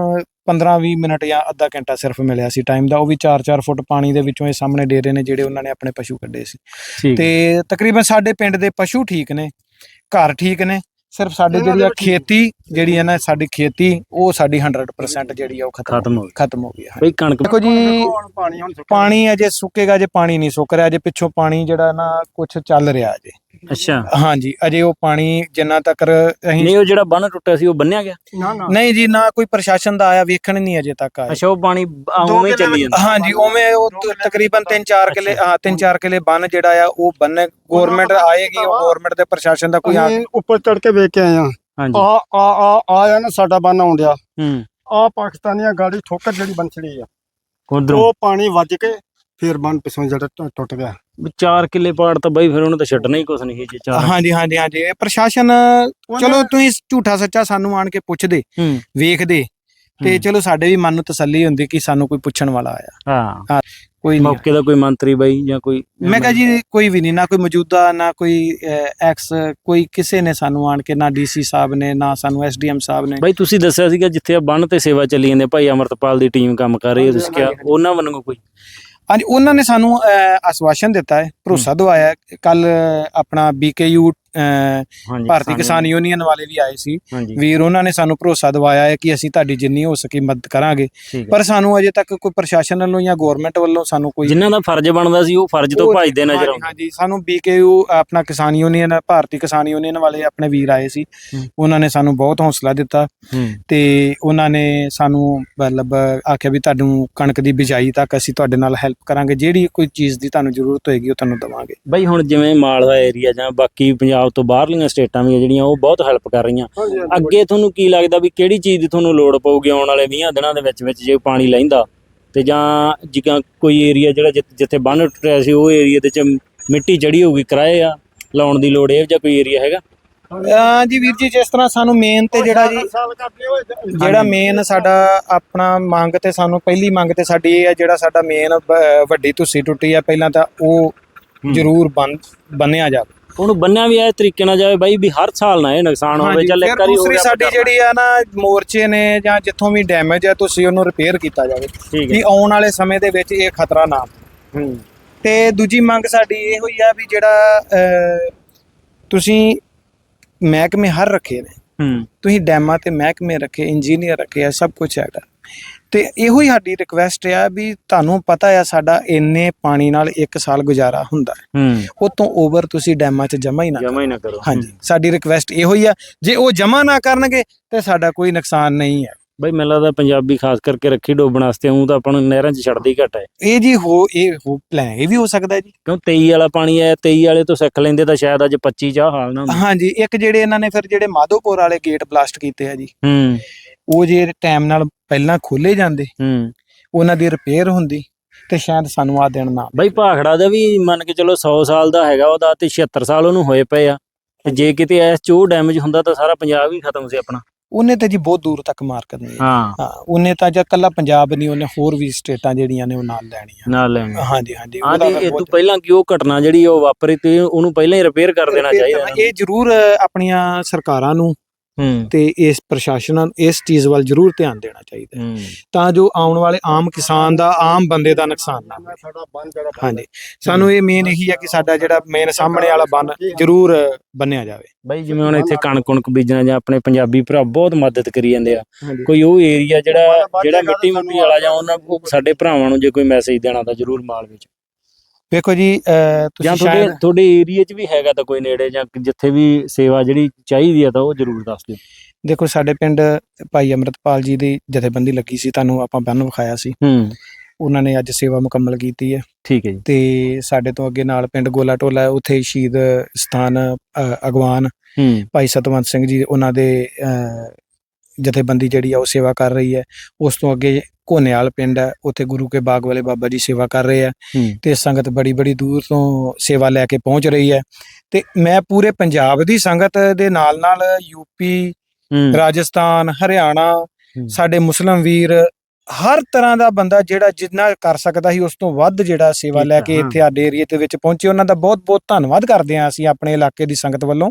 15-20 ਮਿੰਟ ਜਾਂ ਅੱਧਾ ਘੰਟਾ ਸਿਰਫ ਮਿਲਿਆ ਸੀ ਟਾਈਮ ਦਾ। ਉਹ ਵੀ 4-4 ਫੁੱਟ ਪਾਣੀ ਦੇ ਵਿੱਚੋਂ ਇਹ ਸਾਹਮਣੇ ਡੇਰੇ ਨੇ ਜਿਹੜੇ ਉਹਨਾਂ ਨੇ ਆਪਣੇ ਪਸ਼ੂ ਕੱਢੇ ਸੀ। ਤੇ ਤਕਰੀਬਨ ਸਾਡੇ ਪਿੰਡ ਦੇ ਪਸ਼ੂ ਠੀਕ ਨੇ ਘਰ ਠੀਕ ਨੇ ਸਿਰਫ ਸਾਡੇ ਜਿਹੜੀ ਆ। ਖੇਤੀ ਜਿਹੜੀ ਹੈ ਨਾ ਸਾਡੀ ਖੇਤੀ ਉਹ ਸਾਡੀ 100% ਜਿਹੜੀ ਆ ਉਹ ਖਤਮ ਖਤਮ ਹੋ ਗਈ। ਖਤਮ ਹੋ ਗਈ ਹੈ ਬਈ ਕਣਕ ਦੇਖੋ ਜੀ। ਪਾਣੀ ਅਜੇ ਸੁੱਕੇਗਾ ਜੇ ਪਾਣੀ ਨਹੀਂ ਸੁੱਕ ਰਿਹਾ ਅਜੇ ਪਿੱਛੋਂ ਪਾਣੀ ਜਿਹੜਾ ਨਾ ਕੁਝ ਚੱਲ ਰਿਹਾ ਅਜੇ। ਅੱਛਾ। ਹਾਂਜੀ ਅਜੇ ਉਹ ਪਾਣੀ ਜਿੰਨਾ ਤੱਕ ਅਸੀਂ ਨਹੀਂ ਉਹ ਜਿਹੜਾ ਬੰਨ ਟੁੱਟਿਆ ਸੀ ਉਹ ਬੰਨਿਆ ਗਿਆ? ਨਾ ਨਾ। ਨਹੀਂ ਜੀ ਨਾ ਕੋਈ ਪ੍ਰਸ਼ਾਸਨ ਦਾ ਆਇਆ ਵੇਖਣ ਨਹੀਂ ਅਜੇ ਤੱਕ ਆਇਆ। ਅੱਛਾ ਉਹ ਪਾਣੀ ਉਵੇਂ ਚੱਲੀ ਜਾਂਦਾ। ਹਾਂਜੀ ਉਵੇਂ ਉਹ ਤ- ਤਕਰੀਬਨ 3-4 ਕਿਲੇ ਹਾਂ 3-4 ਕਿਲੇ ਬੰਨ ਜਿਹੜਾ ਆ ਉਹ ਬੰਨ ਗਵਰਨਮੈਂਟ ਆਏਗੀ ਉਹ ਗਵਰਨਮੈਂਟ ਦੇ ਪ੍ਰਸ਼ਾਸਨ ਦਾ ਕੋਈ ਆ ਅਸੀਂ ਉੱਪਰ ਚੜ ਕੇ ਵੇਖ ਕੇ ਆਏ ਆ ਹਾਂਜੀ। ਆ ਆ ਆ ਆਇਆ ਨਾ ਸਾਡਾ ਬੰਨ ਆਉਂਦਿਆ ਹੂੰ। ਆ ਪਾਕਿਸਤਾਨੀਆਂ ਗਾੜੀ ਠੋਕਰ ਜਿਹੜੀ ਬੰਛੜੀ ਆ। ਉਧਰੋਂ। ਉਹ ਪਾਣੀ ਵੱਜ ਕੇ ਫਿਰ ਬੰਨ ਪਿਛੋਂ ਜਿਹੜਾ ਟੁ- ਟੁੱਟ ਗਿਆ। ਚਾਰ ਕਿੱਲੇ ਪਾੜ ਤਾਂ ਬਈ ਫਿਰ ਉਹਨੂੰ ਤਾਂ ਛੱਡਣਾ ਹੀ ਕੁਛ ਨਹੀਂ ਸੀ ਜੇ ਚਾਰ। ਹਾਂਜੀ ਹਾਂਜੀ ਹਾਂਜੀ। ਇਹ ਪ੍ਰਸ਼ਾਸਨ ਚਲੋ ਤੁਸੀਂ ਝੂਠਾ ਸੱਚਾ ਸਾਨੂੰ ਆਣ ਕੇ ਪੁੱਛਦੇ ਹੂੰ। ਵੇਖਦੇ। ਤੇ ਹੂੰ। ਚਲੋ ਸਾਡੇ ਵੀ ਮਨ ਨੂੰ ਤਸੱਲੀ ਹੁੰਦੀ ਕਿ ਸਾਨੂੰ ਕੋਈ ਪੁੱਛਣ ਵਾਲਾ ਆਇਆ। ਹਾਂ। ਕੋਈ ਨਹੀਂ ਮੌਕੇ ਦਾ ਕੋਈ ਮੰਤਰੀ ਬਾਈ ਜਾਂ ਕੋਈ ਮੈਂ ਕਹਾਂ ਜੀ ਕੋਈ ਵੀ ਨਹੀਂ ਨਾ ਕੋਈ ਮੌਜੂਦਾ ਨਾ ਕੋਈ ਐਕਸ ਕੋਈ ਕਿਸੇ ਨੇ ਸਾਨੂੰ ਆਣ ਕੇ ਨਾ ਡੀਸੀ ਸਾਹਿਬ ਨੇ ਨਾ ਸਾਨੂੰ ਐਸਡੀਐਮ ਸਾਹਿਬ ਨੇ। ਬਾਈ ਤੁਸੀਂ ਦੱਸਿਆ ਸੀਗਾ ਜਿੱਥੇ ਆ ਬੰਨ ਤੇ ਸੇਵਾ ਚੱਲੀ ਜਾਂਦੀ ਆ, ਭਾਈ ਅਮਰਤਪਾਲ ਦੀ ਟੀਮ ਕੰਮ ਕਰ ਰਹੀ ਹੈ ਤੁਸੀਂ ਕਿਹਾ ਉਹਨਾਂ ਵੱਲੋਂ ਕੋਈ? ਹਾਂਜੀ ਉਹਨਾਂ ਨੇ ਸਾਨੂੰ ਅਹ, ਆਸ਼ਵਾਸਨ ਦਿੱਤਾ ਹੈ ਭਰੋਸਾ ਦਵਾਇਆ ਕੱਲ ਆਪਣਾ ਬੀਕੇਯੂ ਭਾਰਤੀ ਕਿਸਾਨ ਯੂਨੀਅਨ ਵਾਲੇ ਵੀ ਆਏ ਸੀ। ਵੀਰ ਉਹਨਾਂ ਨੇ ਸਾਨੂੰ ਭਰੋਸਾ ਦਵਾਇਆ ਹੈ ਕਿ ਅਸੀਂ ਤੁਹਾਡੀ ਜਿੰਨੀ ਹੋ ਸਕੀ ਮਦਦ ਕਰਾਂਗੇ। ਪਰ ਸਾਨੂੰ ਅਜੇ ਤੱਕ ਕੋਈ ਪ੍ਰਸ਼ਾਸਨ ਵੱਲੋਂ ਜਾਂ ਗਵਰਨਮੈਂਟ ਵੱਲੋਂ ਸਾਨੂੰ ਕੋਈ ਜਿਨ੍ਹਾਂ ਦਾ ਫਰਜ਼ ਬਣਦਾ ਸੀ ਉਹ ਫਰਜ਼ ਤੋਂ ਭੱਜਦੇ ਨਜ਼ਰ ਆਉਂਦੇ। ਹਾਂਜੀ। ਸਾਨੂੰ ਬੀਕੇਯੂ ਆਪਣਾ ਕਿਸਾਨ ਯੂਨੀਅਨ ਭਾਰਤੀ ਕਿਸਾਨ ਯੂਨੀਅਨ ਵਾਲੇ ਆਪਣੇ ਵੀਰ ਆਏ ਸੀ। ਉਹਨਾਂ ਨੇ ਸਾਨੂੰ ਬਹੁਤ ਹੌਸਲਾ ਦਿੱਤਾ। ਤੇ ਉਹਨਾਂ ਨੇ ਸਾਨੂੰ ਮਤਲਬ ਆਖਿਆ ਵੀ ਤੁਹਾਨੂੰ ਕਣਕ ਦੀ ਬਿਜਾਈ ਤੱਕ ਅਸੀਂ ਤੁਹਾਡੇ ਨਾਲ ਹੈਲਪ ਕਰਾਂਗੇ। ਜਿਹੜੀ ਕੋਈ ਚੀਜ਼ ਦੀ ਤੁਹਾਨੂੰ ਜ਼ਰੂਰਤ ਹੋਏਗੀ ਉਹ ਤੁਹਾਨੂੰ ਦਵਾਂਗੇ। ਬਾਈ ਹੁਣ ਜਿਵੇਂ ਮਾਲਵਾ ਏਰੀਆ ਜਾਂ ਬਾਕੀ ਪੰਜਾਬ ਤੋਂ ਬਾਹਰਲੀਆਂ ਸਟੇਟਾਂ ਵੀ ਆ ਜਿਹੜੀਆਂ ਉਹ ਬਹੁਤ ਹੈਲਪ ਕਰ ਰਹੀਆਂ। ਅੱਗੇ ਤੁਹਾਨੂੰ ਕੀ ਲੱਗਦਾ ਵੀ ਕਿਹੜੀ ਚੀਜ਼ ਦੀ ਤੁਹਾਨੂੰ ਲੋੜ ਪਊਗੀ ਆਉਣ ਵਾਲੇ 20 ਦਿਨਾਂ ਦੇ ਵਿੱਚ ਵਿੱਚ ਜੇ ਪਾਣੀ ਲੈਂਦਾ? ਤੇ ਜਾਂ ਜਿੱਦਾਂ ਕੋਈ ਏਰੀਆ ਜਿਹੜਾ ਜਿੱਥੇ- ਬੰਨ ਟੁੱਟਿਆ ਸੀ ਉਹ ਏਰੀਆ ਦੇ ਚ ਮਿੱਟੀ ਚੜੀ ਹੋਊਗੀ ਕਿਰਾਏ ਆ ਲਾਉਣ ਦੀ ਲੋੜ ਇਹ ਜਾਂ ਕੋਈ ਏਰੀਆ ਹੈਗਾ? ਅਹ ਜੀ ਵੀਰ ਜੀ ਜਿਸ ਤਰ੍ਹਾਂ ਸਾਨੂੰ ਮੇਨ ਤੇ ਜਿਹੜਾ ਜੀ ਜਿਹੜਾ ਮੇਨ ਸਾਡਾ ਆਪਣਾ ਮੰਗ ਤੇ ਸਾਨੂੰ ਪਹਿਲੀ ਮੰਗ ਤੇ ਸਾਡੀ ਇਹ ਹੈ ਜਿਹੜਾ ਸਾਡਾ ਮੇਨ ਵੱਡੀ ਧੁੱਸੀ ਟੁੱਟੀ ਹੈ ਪਹਿਲਾਂ ਤਾਂ ਉਹ ਜ਼ਰੂਰ ਬੰਨਿਆ ਜਾਵੇ। ਉਹਨੂੰ ਬੰਨਿਆ ਵੀ ਇਹ ਤਰੀਕੇ ਨਾਲ ਜਾਵੇ ਬਾਈ ਵੀ ਹਰ ਸਾਲ ਨਾ ਇਹ ਨੁਕਸਾਨ ਹੋਵੇ ਚੱਲ ਇੱਕ ਵਾਰੀ ਹੋ ਗਿਆ ਸਾਡੀ ਜਿਹੜੀ ਆ ਨਾ ਮੋਰਚੇ ਨੇ ਜਾਂ ਜਿੱਥੋਂ ਵੀ ਡੈਮੇਜ ਹੈ ਤੁਸੀਂ ਉਹਨੂੰ ਰਿਪੇਅਰ ਕੀਤਾ ਜਾਵੇ ਕਿ ਆਉਣ ਵਾਲੇ ਸਮੇਂ ਦੇ ਵਿੱਚ ਇਹ ਖਤਰਾ ਨਾ ਹੂੰ। ਤੇ ਦੂਜੀ ਮੰਗ ਸਾਡੀ ਇਹੋ ਹੀ ਆ ਵੀ ਜਿਹੜਾ ਤੁਸੀਂ ਮਹਿਕਮੇ ਹਰ ਰੱਖੇ ਨੇ ਤੁਸੀਂ ਡੈਮਾਂ ਤੇ ਮਹਿਕਮੇ ਰੱਖੇ ਇੰਜੀਨੀਅਰ ਰੱਖੇ ਆ ਸਭ ਕੁਝ ਹੈਗਾ। ਤੇ ਇਹੋ ਹੀ ਸਾਡੀ ਰਿਕਵੈਸਟ ਆ ਵੀ ਤੁਹਾਨੂੰ ਪਤਾ ਆ ਸਾਡਾ ਇੰਨੇ ਪਾਣੀ ਨਾਲ ਇੱਕ ਸਾਲ ਗੁਜ਼ਾਰਾ ਹੁੰਦਾ। ਹੈ। ਹੂੰ ਉਹ ਤੋਂ ਓਵਰ ਤੁਸੀਂ ਡੈਮਾਂ 'ਚ ਜਮਾ ਹੀ ਨਾ ਕਰੋ। ਜਮਾ ਹੀ ਨਾ ਕਰੋ। ਹਾਂਜੀ ਸਾਡੀ ਰਿਕਵੈਸਟ ਇਹੋ ਹੀ ਆ। ਜੇ ਉਹ ਜਮਾ ਨਾ ਕਰਨਗੇ ਤੇ ਸਾਡਾ ਕੋਈ ਨੁਕਸਾਨ ਨਹੀਂ ਹੈ। ਬਈ ਮੈਨੂੰ ਲੱਗਦਾ ਪੰਜਾਬੀ ਖਾਸ ਕਰਕੇ ਰੱਖੀ ਡੋਬਣ ਵਾਸਤੇ ਉਹ ਤਾਂ ਆਪਾਂ ਨੂੰ ਨਹਿਰਾਂ 'ਚ ਛੱਡਦੇ ਘੱਟ ਹੈ। ਇਹ ਜੀ ਹੋ ਇਹ ਹੋ ਪਲਾਨ ਇਹ ਵੀ ਹੋ ਸਕਦਾ ਹੈ ਜੀ। ਕਿਉਂ 23 ਵਾਲਾ ਪਾਣੀ ਆਇਆ 23 ਵਾਲੇ ਤੋਂ ਸਿੱਖ ਲੈਂਦੇ ਤਾਂ ਸ਼ਾਇਦ ਅੱਜ 25 ਚ ਆਹ ਹਾਲ ਨਾ ਹੁੰਦਾ। ਹਾਂਜੀ ਇੱਕ ਜਿਹੜੇ ਇਹਨਾਂ ਨੇ ਫਿਰ ਜਿਹੜੇ ਮਾਧੋਪੁਰ ਵਾਲੇ ਗੇਟ ਬਲਾਸਟ ਕੀਤੇ ਆ ਜੀ ਹੂੰ। ਉਹ ਜੇ ਟਾਈਮ ਨਾਲ ਪਹਿਲਾਂ ਖੋਲੇ ਜਾਂਦੇ ਹੂੰ। ਉਹਨਾਂ ਦੀ ਰਿਪੇਅਰ ਹੁੰਦੀ ਤੇ ਸ਼ਾਇਦ ਸਾਨੂੰ ਆ ਦਿਨ ਨਾ ਬਈ ਭਾਖੜਾ ਦਾ ਵੀ ਮੰਨ ਕੇ ਚਲੋ 100 ਸਾਲ ਦਾ ਹੈਗਾ ਉਹਦਾ ਤੇ 76 ਸਾਲ ਉਹਨੂੰ ਹੋਏ ਪਏ ਆ। ਤੇ ਜੇ ਕਿਤੇ ਐਸ ਚ ਡੈਮੇਜ ਹੁੰਦਾ ਤਾਂ ਸਾਰਾ ਪੰਜਾਬ ਹੀ ਖਤਮ ਸੀ ਆਪਣਾ। ਉਹਨੇ ਤਾਂ ਜੀ ਬਹੁਤ ਦੂਰ ਤੱਕ ਮਾਰ ਕਰਨੀ ਹੈ ਹਾਂ। ਹਾਂ ਉਹਨੇ ਤਾਂ ਜਾਂ ਕੱਲਾ ਪੰਜਾਬ ਨਹੀਂ ਉਹਨੇ ਹੋਰ ਵੀ ਸਟੇਟਾਂ ਜਿਹੜੀਆਂ ਨੇ ਉਹ ਨਾਲ ਲੈਣੀਆਂ। ਨਾਲ ਲੈਣੀ ਹਾਂਜੀ ਹਾਂਜੀ ਹਾਂ ਤਾਂ ਇਹ ਤੋਂ ਪਹਿਲਾਂ ਕਿ ਉਹ ਘਟਨਾ ਜਿਹੜੀ ਉਹ ਵਾਪਰੀ ਤੇ ਉਹਨੂੰ ਪਹਿਲਾਂ ਹੀ ਰਿਪੇਅਰ ਕਰ ਦੇਣਾ ਚਾਹੀਦਾ ਇਹ ਜ਼ਰੂਰ ਆਪਣੀਆਂ ਸਰਕਾਰਾਂ ਨੂੰ ਤੇ ਇਸ ਪ੍ਰਸ਼ਾਸਨਾਂ ਨੂੰ ਇਸ ਚੀਜ਼ ਵੱਲ ਜ਼ਰੂਰ ਧਿਆਨ ਦੇਣਾ ਚਾਹੀਦਾ ਹੈ, ਤਾਂ ਜੋ ਆਉਣ ਵਾਲੇ ਆਮ ਕਿਸਾਨ ਦਾ ਆਮ ਬੰਦੇ ਦਾ ਨੁਕਸਾਨ ਨਾ ਹੋਵੇ। ਸਾਡਾ ਬੰਨ ਜਿਹੜਾ ਹਾਂਜੀ। ਸਾਨੂੰ ਇਹ ਮੇਨ ਇਹੀ ਹੈ ਕਿ ਸਾਡਾ ਜਿਹੜਾ ਮੇਨ ਸਾਹਮਣੇ ਵਾਲਾ ਬੰਨ ਜ਼ਰੂਰ ਬੰਨਿਆ ਜਾਵੇ। ਬਈ ਜਿਵੇਂ ਹੁਣ ਇੱਥੇ ਕਣਕ ਕੁਣਕ ਬੀਜਣਾ ਜਾਂ ਆਪਣੇ ਪੰਜਾਬੀ ਭਰਾ ਬਹੁਤ ਮਦਦ ਕਰੀ ਜਾਂਦੇ ਆ। ਕੋਈ ਉਹ ਏਰੀਆ ਜਿਹੜਾ ਜਿਹੜਾ ਮਿੱਟੀ ਮੁੱਟੀ ਵਾਲਾ ਜਾਂ ਉਹਨਾਂ ਉਹ ਸਾਡੇ ਭਰਾਵਾਂ ਨੂੰ ਜੇ ਕੋਈ ਮੈਸੇਜ ਦੇਣਾ ਤਾਂ ਜ਼ਰੂਰ ਮਾਲ ਵਿੱਚ। ਵੇਖੋ ਜੀ ਤੁਸੀਂ ਤੁਹਾਡੇ ਸ਼ਾਇਦ ਤੁਹਾਡੇ ਏਰੀਆ 'ਚ ਵੀ ਹੈਗਾ ਤਾਂ ਕੋਈ ਨੇੜੇ ਜਾਂ ਜਿੱਥੇ ਵੀ ਸੇਵਾ ਜਿਹੜੀ ਚਾਹੀਦੀ ਆ ਤਾਂ ਉਹ ਜ਼ਰੂਰ ਦੱਸ ਦਿਓ। ਦੇਖੋ ਸਾਡੇ ਪਿੰਡ ਭਾਈ ਅਮਰਤਪਾਲ ਜੀ ਦੀ ਜਥੇਬੰਦੀ ਲੱਗੀ ਸੀ ਤੁਹਾਨੂੰ ਆਪਾਂ ਬੰਨ ਵਿਖਾਇਆ ਸੀ। ਹੂੰ। ਉਹਨਾਂ ਨੇ ਅੱਜ ਸੇਵਾ ਮੁਕੰਮਲ ਕੀਤੀ ਹੈ। ਠੀਕ ਹੈ ਜੀ। ਤੇ ਸਾਡੇ ਤੋਂ ਅੱਗੇ ਨਾਲ ਪਿੰਡ ਗੋਲਾ ਟੋਲਾ ਹੈ ਉੱਥੇ ਸ਼ਹੀਦ ਸਥਾਨ ਅਗਵਾਨ ਹੂੰ। ਭਾਈ ਸਤਵੰਤ ਸਿੰਘ ਜੀ ਉਹਨਾਂ ਦੇ ਜਥੇਬੰਦੀ ਜਿਹੜੀ ਆ ਉਹ ਸੇਵਾ ਕਰ ਰਹੀ ਹੈ। ਉਸ ਤੋਂ ਅੱਗੇ ਕੋਨੇਵਾਲ ਪਿੰਡ ਹੈ ਉੱਥੇ ਗੁਰੂ ਕੇ ਬਾਗ ਵਾਲੇ ਬਾਬਾ ਜੀ ਸੇਵਾ ਕਰ ਰਹੇ ਆ ਤੇ ਸੰਗਤ ਬੜੀ ਬੜੀ ਦੂਰ ਤੋਂ ਸੇਵਾ ਲੈ ਕੇ ਪਹੁੰਚ ਰਹੀ ਹੈ। ਤੇ ਮੈਂ ਪੂਰੇ ਪੰਜਾਬ ਦੀ ਸੰਗਤ ਦੇ ਨਾਲ ਨਾਲ ਯੂਪੀ ਰਾਜਸਥਾਨ ਹਰਿਆਣਾ। ਸਾਡੇ ਮੁਸਲਮ ਵੀਰ ਹਰ ਤਰ੍ਹਾਂ ਦਾ ਬੰਦਾ ਜਿਹੜਾ ਜਿੰਨਾ ਕਰ ਸਕਦਾ ਸੀ ਉਸ ਤੋਂ ਵੱਧ ਜਿਹੜਾ ਸੇਵਾ ਲੈ ਕੇ। ਇੱਥੇ ਸਾਡੇ ਏਰੀਏ ਦੇ ਵਿੱਚ ਪਹੁੰਚੇ। ਉਹਨਾਂ ਦਾ ਬਹੁਤ ਬਹੁਤ ਧੰਨਵਾਦ ਕਰਦੇ ਹਾਂ ਅਸੀਂ ਆਪਣੇ ਇਲਾਕੇ ਦੀ ਸੰਗਤ ਵੱਲੋਂ।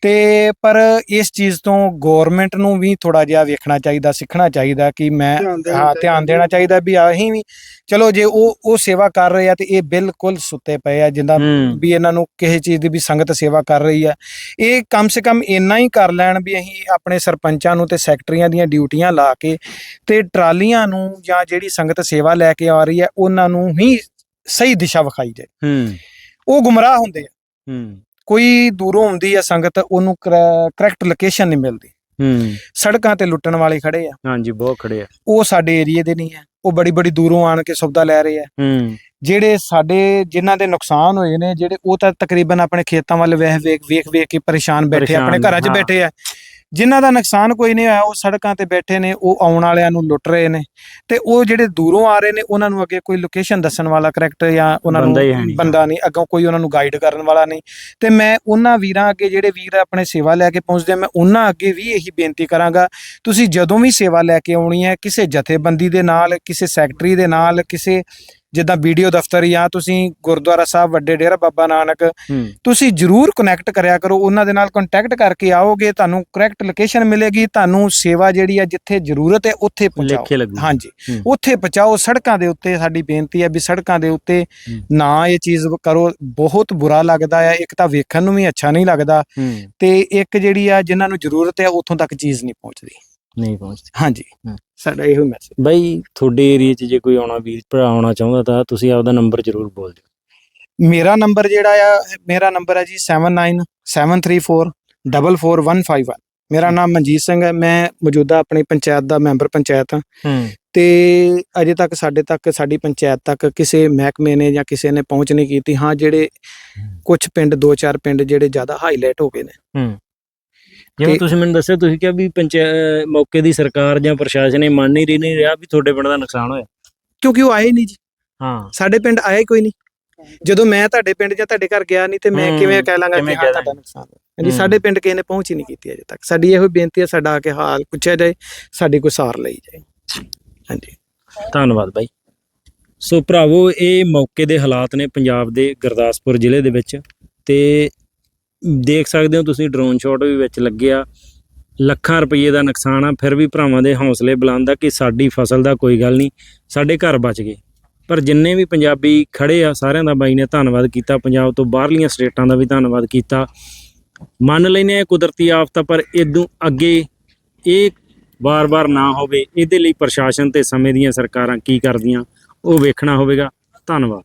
ਤੇ ਪਰ ਇਸ ਚੀਜ਼ ਤੋਂ ਗਵਰਨਮੈਂਟ ਨੂੰ ਵੀ ਥੋੜਾ ਜਿਹਾ ਵੇਖਣਾ ਚਾਹੀਦਾ ਸਿੱਖਣਾ ਚਾਹੀਦਾ ਕਿ ਮੈਂ ਧਿਆਨ ਦੇਣਾ ਹਾਂ ਧਿਆਨ ਦੇਣਾ ਚਾਹੀਦਾ ਵੀ ਅਸੀਂ ਵੀ ਚਲੋ ਜੇ ਉਹ ਉਹ ਸੇਵਾ ਕਰ ਰਹੇ ਆ ਤੇ ਇਹ ਬਿਲਕੁਲ ਸੁੱਤੇ ਪਏ ਆ ਜਿੰਦਾ ਵੀ ਇਹਨਾਂ ਨੂੰ ਕਿਸੇ ਚੀਜ਼ ਦੀ ਵੀ ਸੰਗਤ ਸੇਵਾ ਕਰ ਰਹੀ ਹੈ ਇਹ ਕਮ ਸੇ ਕਮ ਇੰਨਾ ਹੀ ਕਰ ਲੈਣ ਵੀ ਅਸੀਂ ਆਪਣੇ ਸਰਪੰਚਾਂ ਨੂੰ ਤੇ ਸੈਕਟਰੀਆਂ ਦੀਆਂ ਡਿਊਟੀਆਂ ਲਾ ਕੇ ਤੇ ਟਰਾਲੀਆਂ ਨੂੰ ਜਾਂ ਜਿਹੜੀ ਸੰਗਤ ਸੇਵਾ ਲੈ ਕੇ ਆ ਰਹੀ ਹੈ ਉਹਨਾਂ ਨੂੰ ਹੀ ਸਹੀ ਦਿਸ਼ਾ ਵਿਖਾਈ ਜਾਏ। ਹੂੰ। ਉਹ ਗੁੰਮਰਾਹ ਹੁੰਦੇ ਆ। ਹੂੰ। ਕੋਈ ਦੂਰੋਂ ਆਉਂਦੀ ਆ ਸੰਗਤ ਉਹਨੂੰ ਕਰੈਕਟ ਲੋਕੇਸ਼ਨ ਨਹੀਂ ਮਿਲਦੀ। ਹੂੰ। ਸੜਕਾਂ ਤੇ ਲੁੱਟਣ ਵਾਲੇ ਖੜੇ ਆ। ਹਾਂਜੀ ਬਹੁਤ ਖੜੇ ਆ। ਉਹ ਸਾਡੇ ਏਰੀਏ ਦੇ ਨਹੀਂ ਆ। ਉਹ ਬੜੀ ਬੜੀ ਦੂਰੋਂ ਆਣ ਕੇ ਸੌਦਾ ਲੈ ਰਹੇ ਆ। ਹੂੰ। ਜਿਹੜੇ ਸਾਡੇ ਜਿਨ੍ਹਾਂ ਦੇ ਨੁਕਸਾਨ ਹੋਏ ਨੇ ਜਿਹੜੇ ਉਹ ਤਾਂ ਤਕਰੀਬਨ ਆਪਣੇ ਖੇਤਾਂ ਵੱਲ ਵੇਖ ਵੇਖ ਵੇਖ ਵੇਖ ਕੇ ਪਰੇਸ਼ਾਨ ਬੈਠੇ ਆਪਣੇ ਘਰਾਂ 'ਚ। ਬੈਠੇ ਆ। ਜਿਨ੍ਹਾਂ ਦਾ ਨੁਕਸਾਨ ਕੋਈ ਨਹੀਂ ਹੋਇਆ ਉਹ ਸੜਕਾਂ ਤੇ ਬੈਠੇ ਨੇ ਉਹ ਆਉਣ ਵਾਲਿਆਂ ਨੂੰ ਲੁੱਟ ਰਹੇ ਨੇ ਤੇ ਉਹ ਜਿਹੜੇ ਦੂਰੋਂ ਆ ਰਹੇ ਨੇ ਉਹਨਾਂ ਨੂੰ ਅੱਗੇ ਕੋਈ ਲੋਕੇਸ਼ਨ ਦੱਸਣ ਵਾਲਾ ਕਰੈਕਟ ਜਾਂ ਉਹਨਾਂ ਨੂੰ। ਬੰਦਾ ਨਹੀਂ ਅੱਗੋਂ ਕੋਈ ਉਹਨਾਂ ਨੂੰ ਗਾਈਡ ਕਰਨ ਵਾਲਾ ਨਹੀਂ ਤੇ ਮੈਂ ਉਹਨਾਂ ਵੀਰਾਂ ਅੱਗੇ ਜਿਹੜੇ ਵੀਰ ਆਪਣੇ ਸੇਵਾ ਲੈ ਕੇ ਪਹੁੰਚਦੇ ਮੈਂ ਉਹਨਾਂ ਅੱਗੇ ਵੀ ਇਹੀ ਬੇਨਤੀ ਕਰਾਂਗਾ ਤੁਸੀਂ ਜਦੋਂ ਵੀ ਸੇਵਾ ਲੈ ਕੇ ਆਉਣੀ ਹੈ ਕਿਸੇ ਜਥੇਬੰਦੀ ਦੇ ਨਾਲ ਕਿਸੇ ਸੈਕਟਰੀ ਦੇ ਨਾਲ ਕਿਸੇ ਜਿੱਦਾਂ ਵੀਡੀਓ ਦਫ਼ਤਰ ਜਾਂ ਤੁਸੀਂ ਗੁਰਦੁਆਰਾ ਸਾਹਿਬ ਵੱਡੇ ਡੇਰਾ ਬਾਬਾ ਨਾਨਕ ਹੂੰ। ਤੁਸੀਂ ਜਰੂਰ ਕਨੈਕਟ ਕਰਿਆ ਕਰੋ ਉਹਨਾਂ ਦੇ ਨਾਲ ਕੰਟੈਕਟ ਕਰਕੇ ਆਓਗੇ ਤੁਹਾਨੂੰ ਕਰੈਕਟ ਲੋਕੇਸ਼ਨ ਮਿਲੇਗੀ ਤੁਹਾਨੂੰ ਸੇਵਾ ਜਿਹੜੀ ਆ ਜਿੱਥੇ ਜ਼ਰੂਰਤ ਹੈ ਉੱਥੇ ਪਹੁੰਚਾਓ। ਹਾਂਜੀ। ਹੂੰ। ਉੱਥੇ ਪਹੁੰਚਾਓ ਸੜਕਾਂ ਦੇ ਉੱਤੇ ਸਾਡੀ ਬੇਨਤੀ ਹੈ ਵੀ ਸੜਕਾਂ ਦੇ ਉੱਤੇ ਹੂੰ। ਨਾ ਇਹ ਚੀਜ਼ ਕਰੋ ਬਹੁਤ ਬੁਰਾ ਲੱਗਦਾ ਹੈ ਇੱਕ ਤਾਂ ਵੇਖਣ ਨੂੰ ਵੀ ਅੱਛਾ ਨਹੀਂ ਲੱਗਦਾ ਹੂੰ। ਤੇ ਇੱਕ ਜਿਹੜੀ ਆ ਜਿਨ੍ਹਾਂ ਨੂੰ ਜ਼ਰੂਰਤ ਹੈ ਉੱਥੋਂ ਤੱਕ ਚੀਜ਼ ਨਹੀਂ ਪਹੁੰਚਦੀ। ਨਹੀਂ ਪਹੁੰਚਦੇ। ਹਾਂਜੀ। ਹੂੰ। ਸਾਡਾ ਇਹੋ ਮੈਸੇਜ ਬਾਈ ਤੁਹਾਡੇ ਏਰੀਆ 'ਚ ਜੇ ਕੋਈ ਆਉਣਾ ਵੀਰ ਭਰਾ ਆਉਣਾ ਚਾਹੁੰਦਾ ਤਾਂ ਤੁਸੀਂ ਆਪਦਾ ਨੰਬਰ ਜ਼ਰੂਰ ਬੋਲ ਦਿਓ। ਮੇਰਾ ਨੰਬਰ ਜਿਹੜਾ ਆ ਮੇਰਾ ਨੰਬਰ ਹੈ ਜੀ 7973444151 ਮੇਰਾ ਨਾਮ ਮਨਜੀਤ ਸਿੰਘ ਹੈ ਮੈਂ ਮੌਜੂਦਾ ਆਪਣੀ ਪੰਚਾਇਤ ਦਾ ਮੈਂਬਰ ਪੰਚਾਇਤ ਹਾਂ। ਹੂੰ। ਤੇ ਅਜੇ ਤੱਕ ਸਾਡੇ ਤੱਕ ਸਾਡੀ ਪੰਚਾਇਤ ਤੱਕ ਕਿਸੇ ਮਹਿਕਮੇ ਨੇ ਜਾਂ ਕਿਸੇ ਨੇ ਪਹੁੰਚ ਨਹੀਂ ਕੀਤੀ। ਹਾਂ ਜਿਹੜੇ ਕੁਝ ਪਿੰਡ ਦੋ ਚਾਰ ਪਿੰਡ ਜਿਹੜੇ ਜ਼ਿਆਦਾ ਹਾਈਲਾਈਟ ਹੋ ਗਏ ਨੇ। ਹੂੰ। ਜਿਵੇਂ ਤੁਸੀਂ ਮੈਨੂੰ ਦੱਸਿਆ ਤੁਸੀਂ ਕਿਹਾ ਵੀ ਪੰਚਾਇਤ ਮੌਕੇ ਦੀ ਸਰਕਾਰ ਜਾਂ ਪ੍ਰਸ਼ਾਸਨ ਇਹ ਮੰਨ ਨਹੀਂ ਰਹੀ ਨਹੀਂ ਰਿਹਾ ਵੀ ਤੁਹਾਡੇ ਪਿੰਡ ਦਾ ਨੁਕਸਾਨ ਹੋਇਆ। ਕਿਉਂਕਿ ਉਹ ਆਏ ਨਹੀਂ ਜੀ। ਹਾਂ। ਸਾਡੇ ਪਿੰਡ ਆਏ ਕੋਈ ਨਹੀਂ। ਜਦੋਂ ਮੈਂ ਤੁਹਾਡੇ ਪਿੰਡ ਜਾਂ ਤੁਹਾਡੇ ਘਰ ਗਿਆ ਨਹੀਂ ਤੇ ਮੈਂ ਕਿਵੇਂ ਕਹਿ ਲਾਂਗਾ ਕਿ ਹਾਂ ਤੁਹਾਡਾ। ਨੁਕਸਾਨ ਹੋਇਆ। ਹੂੰ। ਸਾਡੇ ਪਿੰਡ ਕਿਸੇ ਨੇ ਪਹੁੰਚ ਹੀ ਨਹੀਂ ਕੀਤੀ ਅਜੇ ਤੱਕ। ਸਾਡੀ ਇਹੋ ਬੇਨਤੀ ਹੈ ਸਾਡਾ ਆ ਕੇ ਹਾਲ ਪੁੱਛਿਆ ਜਾਏ ਸਾਡੀ ਕੋਈ ਸਾਰ ਲਈ ਜਾਏ। ਹਾਂਜੀ। ਧੰਨਵਾਦ ਬਾਈ। ਸੋ ਭਰਾਵੋ ਇਹ ਮੌਕੇ ਦੇ ਹਾਲਾਤ ਨੇ ਪੰਜਾਬ ਦੇ ਗੁਰਦਾਸਪੁਰ ਜ਼ਿਲ੍ਹੇ ਦੇ ਵਿੱਚ ਤੇ ਦੇਖ ਸਕਦੇ ਹੋ ਤੁਸੀਂ ਡਰੋਨ ਸ਼ਾਟ ਵੀ ਵਿੱਚ ਲੱਗਿਆ। ਲੱਖਾਂ ਰੁਪਏ ਦਾ ਨੁਕਸਾਨ ਆ ਫਿਰ ਵੀ ਭਰਾਵਾਂ ਦੇ ਹੌਸਲੇ ਬੁਲੰਦ ਆ ਕਿ ਸਾਡੀ ਫਸਲ ਦਾ ਕੋਈ ਗੱਲ ਨਹੀਂ ਸਾਡੇ ਘਰ ਬਚ ਗਏ। ਪਰ ਜਿੰਨੇ ਵੀ ਪੰਜਾਬੀ ਖੜੇ ਆ ਸਾਰਿਆਂ ਦਾ ਬਾਈ ਨੇ ਧੰਨਵਾਦ ਕੀਤਾ ਪੰਜਾਬ ਤੋਂ ਬਾਹਰਲੀਆਂ ਸਟੇਟਾਂ ਦਾ ਵੀ ਧੰਨਵਾਦ ਕੀਤਾ। ਮੰਨ ਲੈਨੇ ਆ ਕੁਦਰਤੀ ਆਫਤ ਆ, ਪਰ ਇਦੋਂ ਅੱਗੇ ਇਹ ਵਾਰ-ਵਾਰ ਨਾ ਹੋਵੇ ਇਹਦੇ ਲਈ ਪ੍ਰਸ਼ਾਸਨ ਤੇ ਸਮੇਂ ਦੀਆਂ ਸਰਕਾਰਾਂ ਕੀ ਕਰਦੀਆਂ ਉਹ ਵੇਖਣਾ ਹੋਵੇਗਾ। ਧੰਨਵਾਦ।